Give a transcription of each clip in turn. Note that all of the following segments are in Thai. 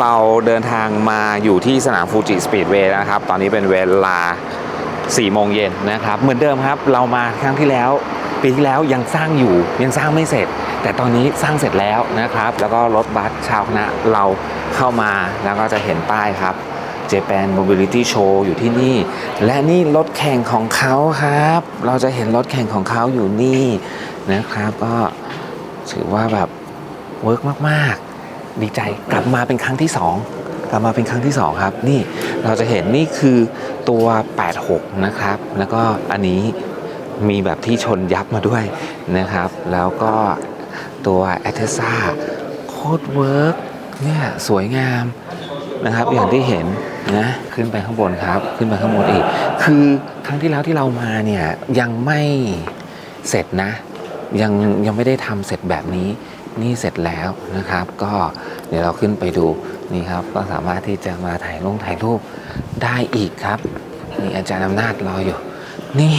เราเดินทางมาอยู่ที่สนามฟูจิสปีดเวย์นะครับ ตอนนี้เป็นเวลา 4 โมงเย็นนะครับ เหมือนเดิมครับ เรามาครั้งที่แล้ว ปีที่แล้วยังสร้างอยู่ยังสร้างไม่เสร็จ แต่ตอนนี้สร้างเสร็จแล้วนะครับ แล้วก็รถบัสชาวคณะเราเข้ามาแล้วก็จะเห็นป้ายครับ Japan Mobility Show อยู่ที่นี่ และนี่รถแข่งของเขาครับ เราจะเห็นรถแข่งของเขาอยู่นี่นะครับ ก็ถือว่าแบบเวิร์กมาก ๆ ดีใจกลับมาเป็นครั้งที่ 2 กลับมาเป็นครั้งที่ 2 ครับ นี่เราจะเห็นนี่คือตัว 86 นะครับ แล้วก็อันนี้มีแบบที่ชนยับมาด้วยนะครับ แล้วก็ตัว a t e s a โคตรเวิร์กเนี่ยสวยงามนะครับ อย่างที่เห็นนะขึ้นไปข้างบนครับ ขึ้นไปข้างบนอีก คือครั้งที่แล้วที่เรามาเนี่ยยังไม่เสร็จนะ ยังยังไม่ได้ทำเสร็จแบบนี้ นี่เสร็จแล้วนะครับ ก็เดี๋ยวเราขึ้นไปดูนี่ครับ ก็สามารถที่จะมาถ่ายลงถ่ายรูปได้อีกครับนี่อาจารย์อำนาจรออยู่ นี่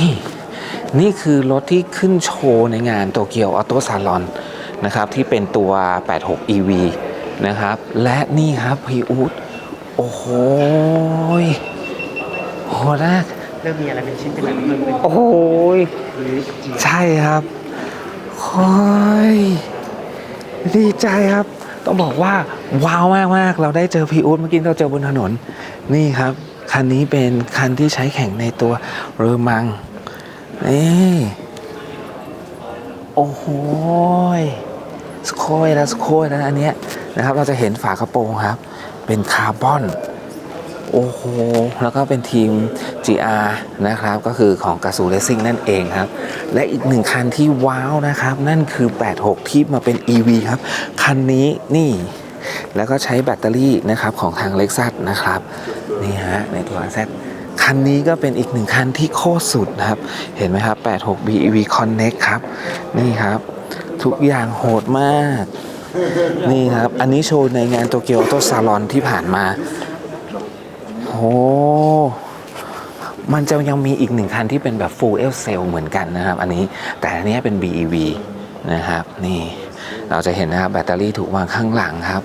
นี่คือรถที่ขึ้นโชว์ในงานโตเกียวออโต้ซาลอนนะครับ ที่เป็นตัว 86 EV นะครับ และนี่ครับพีอูดโอ้โหยโหนะเริ่มมีอะไรเป็นชิ้นเป็นอันเพิ่มขึ้นโอ้โหยใช่ครับโอ้ย ดีใจครับ ต้องบอกว่าว้าวมากมากเราได้เจอพีอูดเมื่อกี้เราเจอบนถนน นี่ครับ คันนี้เป็นคันที่ใช้แข่งในตัวเรือมังนี่โอ้โหสโคยแล้วสโคยแล้วอันเนี้ยนะครับ เราจะเห็นฝากระโปรงครับ เป็นคาร์บอน โอ้โห แล้วก็เป็นทีม GR นะครับ ก็คือของกาซูเลซิ่งนั่นเองครับ และอีกหนึ่งคันที่ว้าวนะครับ นั่นคือ 86 ที่มาเป็น EV ครับ คันนี้นี่ แล้วก็ใช้แบตเตอรี่นะครับของทางเล็กซันะครับ นี่ฮะ ในตัว Z คันนี้ก็เป็นอีกหนึ่งคันที่โคตรสุดนะครับ เห็นไหมครับ 86 BEV Connect ครับ นี่ครับ ทุกอย่างโหดมาก นี่ครับ อันนี้โชว์ในงานโตเกียวออโตซาลอนที่ผ่านมา มันจะยังมีอีกหนึ่งคันที่เป็นแบบ full L cell เหมือนกันนะครับ อันนี้แต่อันนี้เป็น BEV นะครับนี่เราจะเห็นนะครับแบตเตอรี่ถูกวางข้างหลังครับ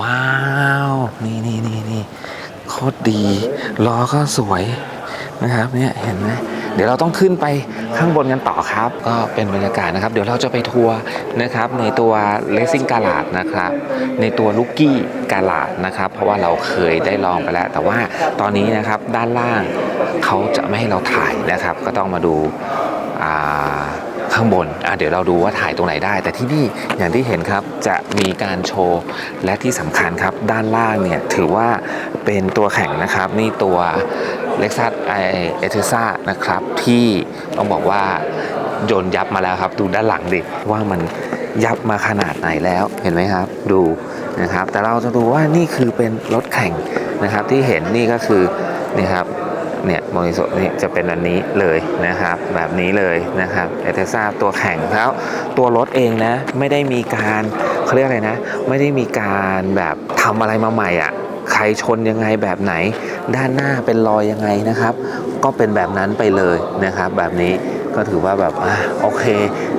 ว้าว นี่นี่นี่นี่โคตรดีล้อก็สวยนะครับเนี่ยเห็นไหม เดี๋ยวเราต้องขึ้นไปข้างบนกันต่อครับ ก็เป็นบรรยากาศนะครับ เดี๋ยวเราจะไปทัวร์นะครับ ในตัว Racing g a l a d นะครับ ในตัวลูกกี้กาลาดนะครับ เพราะว่าเราเคยได้ลองไปแล้ว แต่ว่าตอนนี้นะครับด้านล่างเขาจะไม่ให้เราถ่ายนะครับ ก็ต้องมาดูข้างบนเดี๋ยวเราดูว่าถ่ายตรงไหนได้ แต่ที่นี่อย่างที่เห็นครับจะมีการโชว์ และที่สำคัญครับด้านล่างเนี่ยถือว่าเป็นตัวแข่งนะครับ นี่ตัว Lexus i e t e s a นะครับที่ต้องบอกว่าโยนยับมาแล้วครับ ดูด้านหลังดิว่ามันยับมาขนาดไหนแล้วเห็นไหมครับ ดูนะครับ แต่เราจะดูว่านี่คือเป็นรถแข่งนะครับ ที่เห็นนี่ก็คือนี่ครับเนี่ยโมนิโซนี่จะเป็นอันนี้เลยนะครับ แบบนี้เลยนะครับเอเทซ่าตัวแข่งแล้วตัวรถเองนะ ไม่ได้มีการเขาเรียกอะไรนะ ไม่ได้มีการแบบทำอะไรมาใหม่อะ ใครชนยังไงแบบไหน ด้านหน้าเป็นรอยยังไงนะครับ ก็เป็นแบบนั้นไปเลยนะครับ แบบนี้ก็ถือว่าแบบอะโอเค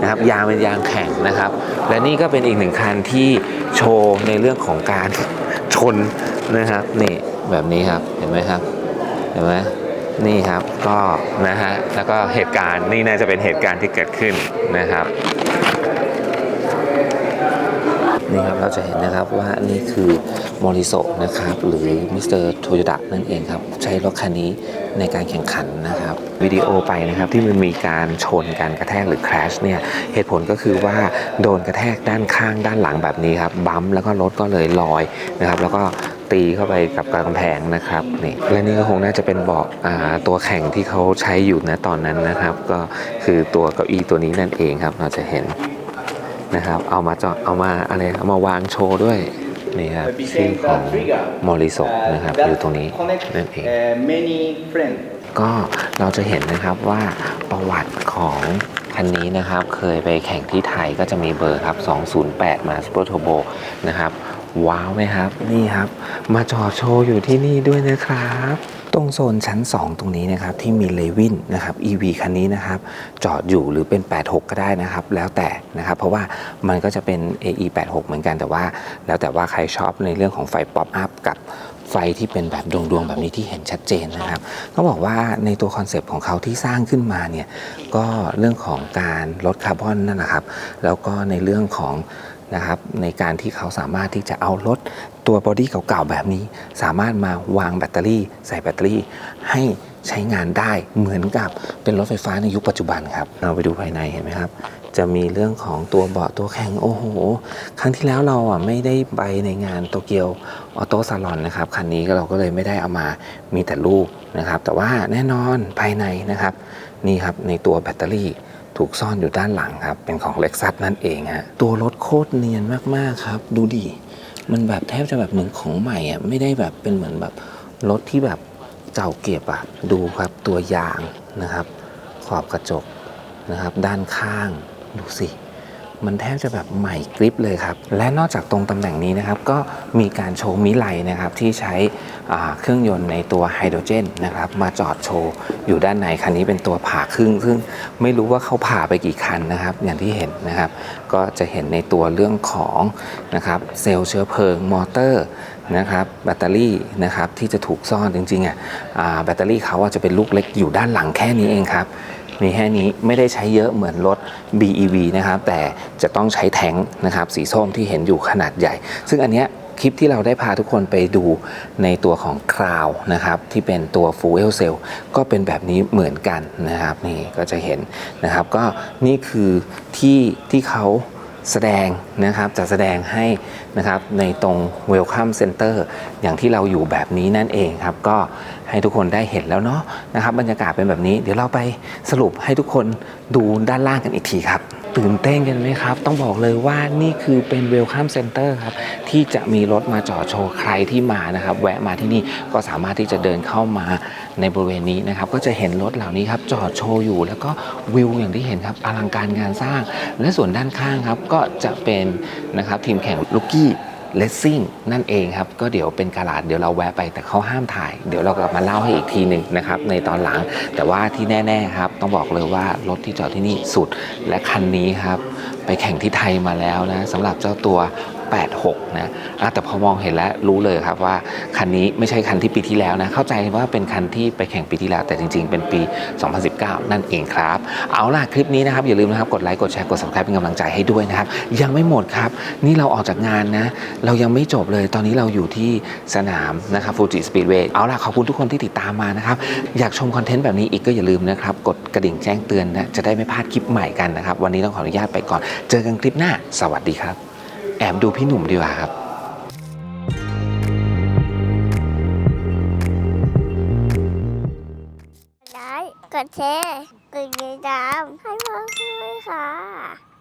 นะครับยางเป็นยางแข่งนะครับ และนี่ก็เป็นอีกหนึ่งคันที่โชว์ในเรื่องของการชนนะครับนี่แบบนี้ครับเห็นไหมครับเห็นไหมนี่ครับก็นะฮะแล้วก็เหตุการณ์นี่น่าจะเป็นเหตุการณ์ที่เกิดขึ้นนะครับ นี่ครับเราจะเห็นนะครับว่านี่คือมอริโซนะครับหรือมิสเตอร์โตโยดะนั่นเองครับ ใช้รถคันนี้ในการแข่งขันนะครับ วิดีโอไปนะครับที่มันมีการชนการกระแทกหรือ crash เนี่ยเหตุผลก็คือว่าโดนกระแทกด้านข้างด้านหลังแบบนี้ครับบัมแล้วก็รถก็เลยลอยนะครับ แล้วก็ตีเข้าไปกับกำแพงนะครับนี่และนี่ก็คงน่าจะเป็นเบาะอ่าตัวแข่งที่เขาใช้อยู่นะตอนนั้นนะครับ ก็คือตัวเก้าอี้ตัวนี้นั่นเองครับเราจะเห็น นะครับ เอามาจอดเอามาอะไรเอามาวางโชว์ด้วยนี่ครับชื่อของมอริโซนะครับอยู่ตรงนี้นั่นเอง uh, many friends ก็เราจะเห็นนะครับว่าประวัติของคันนี้นะครับเคยไปแข่งที่ไทยก็จะมีเบอร์ครับ 208 มา Super Turbo นะครับ ว้าวไหมครับ นี่ครับ มาจอดโชว์อยู่ที่นี่ด้วยนะครับ ตรงโซนชั้น 2 ตรงนี้นะครับที่มีเลวินนะครับ EV คันนี้นะครับจอดอยู่หรือเป็น 86 ก็ได้นะครับ แล้วแต่นะครับ เพราะว่ามันก็จะเป็น AE 86 เหมือนกันแต่ว่า แล้วแต่ว่าใครชอบในเรื่องของไฟป๊อปอัพกับไฟที่เป็นแบบดวงๆ แบบนี้ที่เห็นชัดเจนนะครับต้องบอกว่าในตัวคอนเซปต์ของเขาที่สร้างขึ้นมาเนี่ยก็เรื่องของการลดคาร์บอนนั่นนะครับ แล้วก็ในเรื่องของ นะครับในการที่เขาสามารถที่จะเอารถตัวบอดี้เก่าๆแบบนี้ สามารถมาวางแบตเตอรี่ ใส่แบตเตอรี่ให้ใช้งานได้เหมือนกับเป็นรถไฟฟ้าในยุคปัจจุบันครับเราไปดูภายในเห็นไหมครับ จะมีเรื่องของตัวเบาะตัวแข็งโอ้โห ครั้งที่แล้วเราอะไม่ได้ไปในงานโตเกียวออโต้ซาลอนนะครับคันนี้ก็เราก็เลยไม่ได้เอามามีแต่รูปนะครับ แต่ว่าแน่นอนภายในนะครับ นี่ครับในตัวแบตเตอรี่ ถูกซ่อนอยู่ด้านหลังครับ เป็นของ Lexus นั่นเองฮะตัวรถโคตรเนียนมากๆครับ ดูดิมันแบบแทบจะแบบเหมือนของใหม่อะไม่ได้แบบเป็นเหมือนแบบรถที่แบบเก่าเก็บอะดูครับตัวยางนะครับ ขอบกระจกนะครับ ด้านข้างดูสิ มันแทบจะแบบใหม่กริปเลยครับ และนอกจากตรงตำแหน่งนี้นะครับ ก็มีการโชว์มิไลนะครับที่ใช้เครื่องยนต์ในตัวไฮโดรเจนนะครับ มาจอดโชว์อยู่ด้านในคันนี้เป็นตัวผ่าครึ่ง ซึ่งไม่รู้ว่าเขาผ่าไปกี่คันนะครับ อย่างที่เห็นนะครับ ก็จะเห็นในตัวเรื่องของนะครับเซลล์เชื้อเพลิงมอเตอร์นะครับแบตเตอรี่นะครับที่จะถูกซ่อนจริงๆอะแบตเตอรี่เขาอะจะเป็นลูกเล็กอยู่ด้านหลังแค่นี้เองครับ มีแค่นี้ไม่ได้ใช้เยอะเหมือนรถ BEV นะครับ แต่จะต้องใช้แทงค์นะครับ สีส้มที่เห็นอยู่ขนาดใหญ่ ซึ่งอันเนี้ยคลิปที่เราได้พาทุกคนไปดูในตัวของคราวนะครับ ที่เป็นตัว Fuel Cell ก็เป็นแบบนี้เหมือนกันนะครับ นี่ก็จะเห็นนะครับ ก็นี่คือที่ที่เขา แสดงนะครับจะแสดงให้นะครับในตรง Welcome Center อย่างที่เราอยู่แบบนี้นั่นเองครับ ก็ให้ทุกคนได้เห็นแล้วเนาะนะครับบรรยากาศเป็นแบบนี้ เดี๋ยวเราไปสรุปให้ทุกคนดูด้านล่างกันอีกทีครับ ตื่นเต้นกันไหมครับ ต้องบอกเลยว่านี่คือเป็นเวลคัมเซ็นเตอร์ครับ ที่จะมีรถมาจอดโชว์ใครที่มานะครับ แวะมาที่นี่ก็สามารถที่จะเดินเข้ามาในบริเวณนี้นะครับ ก็จะเห็นรถเหล่านี้ครับ จอดโชว์อยู่ แล้วก็วิวอย่างที่เห็นครับอลังการงานสร้าง และส่วนด้านข้างครับก็จะเป็นนะครับทีมแข่งลูกี้ เลสซิ่งนั่นเองครับ ก็เดี๋ยวเป็นกาลาดเดี๋ยวเราแวะไปแต่เขาห้ามถ่าย เดี๋ยวเรากลับมาเล่าให้อีกทีหนึ่งนะครับในตอนหลัง แต่ว่าที่แน่ๆครับ ต้องบอกเลยว่ารถที่จอดที่นี่สุดและคันนี้ครับ ไปแข่งที่ไทยมาแล้วนะสำหรับเจ้าตัว 86นะแต่พอมองเห็นแล้วรู้เลยครับว่าคันนี้ไม่ใช่คันที่ปีที่แล้วนะเข้าใจว่าเป็นคันที่ไปแข่งปีที่แล้ว แต่จริง ๆ เป็นปี 2019 นั่นเองครับ เอาล่ะคลิปนี้นะครับอย่าลืมนะครับกดไลค์กดแชร์กด subscribe เป็นกำลังใจให้ด้วยนะครับยังไม่หมดครับ นี่เราออกจากงานนะเรายังไม่จบเลยตอนนี้เราอยู่ที่สนามนะครับฟูจิสปีดเวย์เอาล่ะขอบคุณทุกคนที่ติดตามมานะครับอยากชมคอนเทนต์แบบนี้อีกก็อย่าลืมนะครับกดกระดิ่งแจ้งเตือนนะจะได้ไม่พลาดคลิปใหม่กันนะครับวันนี้ต้องขออนุญาตไปก่อน เจอกันคลิปหน้า สวัสดีครับ แอบดูพี่หนุ่มดีกว่าครับไลค์กดแชร์กดติดตามให้พ่อด้วยค่ะ